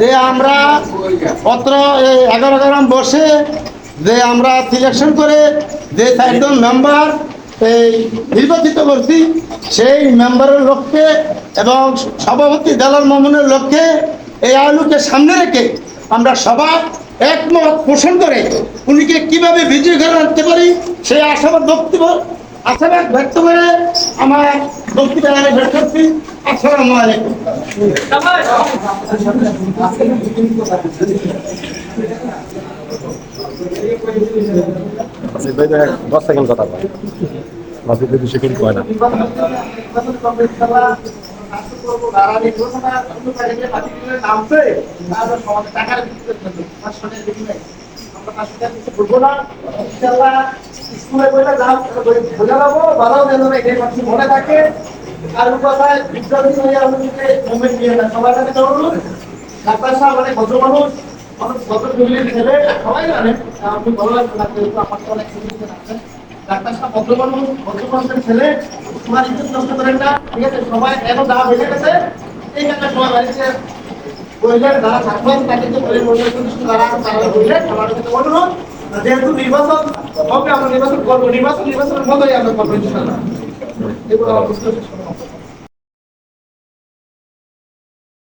যে আমরা এই এগারো গ্রাম বসে যে আমরা সিলেকশন করে যে চারজন মেম্বার এই নির্বাচিত করছি, সেই মেম্বারের লক্ষ্যে এবং সভাপতি দেলার মামুনের লক্ষ্যে এই আলুকে সামনে রেখে আমরা সবার একমত পোষণ করে উনিকে কীভাবে বিজয়ী করে আনতে পারি, সেই আশাবাদ বক্তব্য আশাবাদ ব্যক্ত করে আমার বক্তব্য আমি শেষ করছি। আসসালামু আলাইকুম। দশ সেকেন্ড কথা বল মাসিদ ভাই দুশো কিন্তু হয় না? মনে থাকে। আর কথায় বিদ্যালয় মুভমেন্ট নিয়ে না সবার কাছে অনুরোধ ডাক্তার সাহেব অনেক ভদ্র মানুষ অনেক ভদ্র ফ্যামিলির ছেলে সবাই জানে। আপনি ভালো লাগবে না যেহেতু আমার তো অনেক ফ্যামিলিতে আছেন ডাক্তার সাহেব ভদ্র মানুষ ভদ্র মানুষের ছেলে তোমার ইজ্জত নষ্ট করেন না, ঠিক আছে? সবাই এত দাম হয়ে গেছে, এই কারণে সবাই বাড়িতে বললেন যারা থাকবেন তাদেরকে বলে বললেন তারা তারা বললেন আমার কাছে অনুরোধ। যেহেতু নির্বাচন, হবে আমরা নির্বাচন করব, নির্বাচন, নির্বাচনের মতোই আমরা করব ইনশাল্লাহ এগুলো আমার বুঝতে